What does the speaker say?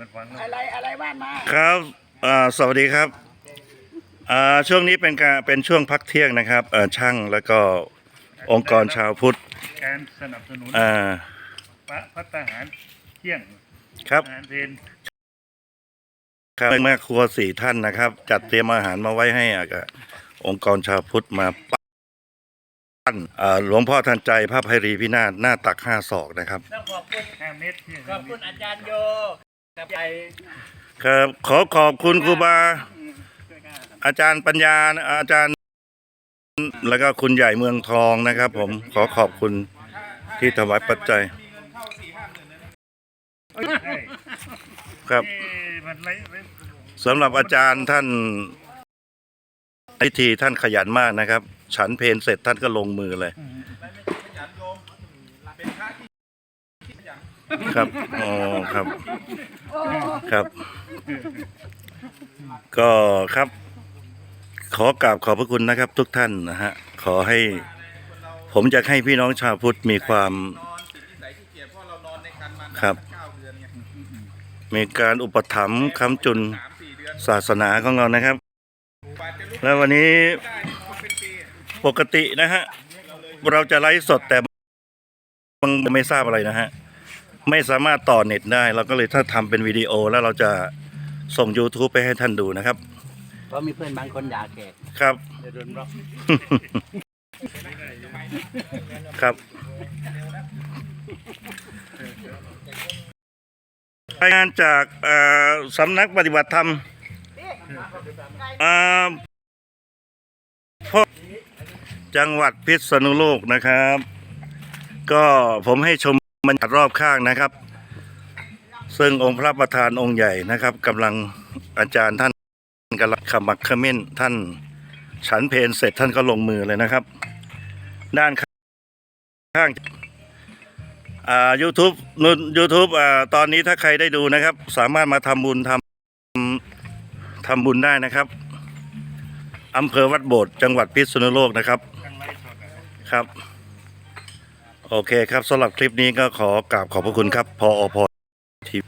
มันฟังแล้วอะไรอะไรบ้านมาครับอ่าสวัสดีครับอ่าช่วงนี้เป็นการเป็นช่วงพักเที่ยงนะครับเอ่อช่างแล้วก็องค์กรชาวพุทธการสนับสนุนอ่าพระพัฒหารเที่ยงครับอาหารเพนครับแม่ครัวสี่ท่านนะครับ จัดเตรียมอาหารมาไว้ให้อะกับองค์กรชาวพุทธมาปั้นอ่าหลวงพ่อทันใจพระภัยรีพินาศหน้าตักห้าศอกนะครับต้องขอบคุณห้าเมตรที่ขอบคุณอาจารย์โย ครับขอขอบคุณครูบา อาจารย์ปัญญาอาจารย์ แล้วก็คุณใหญ่เมืองทองนะครับ ผมขอขอบคุณที่ถวายปัจจัย ครับสำหรับอาจารย์ท่านพิธีท่านขยันมากนะครับ ฉันเพลเสร็จท่านก็ลงมือเลย ครับอ๋อครับ ครับ ก็ครับ ขอกราบขอบพระคุณนะครับ ทุกท่านนะฮะ ขอให้ ผมจะให้พี่น้องชาวพุทธมีความครับ มีการอุปถัมภ์ค้ำจุนศาสนาของเรานะครับ แล้ววันนี้ปกตินะฮะ เราจะไลฟ์สดแต่มันไม่ทราบอะไรนะฮะ ไม่สามารถต่อเน็ตได้เราก็เลยถ้าทำเป็นวิดีโอแล้วเราจะส่ง YouTube ไปให้ท่านดูนะครับ เพราะมีเพื่อนบางคนด่าแขกครับ เดี๋ยวโดนบล็อกครับรายงานจากเอ่อสำนักปฏิบัติธรรมอ่าพวกจังหวัดพิษณุโลกนะครับ ก็ผมให้ชม บรรยากาศรอบข้างนะครับ ซึ่งองค์พระประธานองค์ใหญ่นะครับกำลังอาจารย์ท่านกำลังขมักเขม้นท่านฉันเพลเสร็จท่านก็ลงมือเลยนะครับ ด้านข้างอ่า YouTube นู่น YouTube อ่าตอนนี้ถ้าใครได้ดูนะครับ สามารถมาทำบุญทำทำบุญได้นะครับอำเภอวัดโบสถ์จังหวัดพิษณุโลกนะครับครับ โอเคครับสำหรับคลิปนี้ก็ขอกราบขอบพระคุณครับพออพอที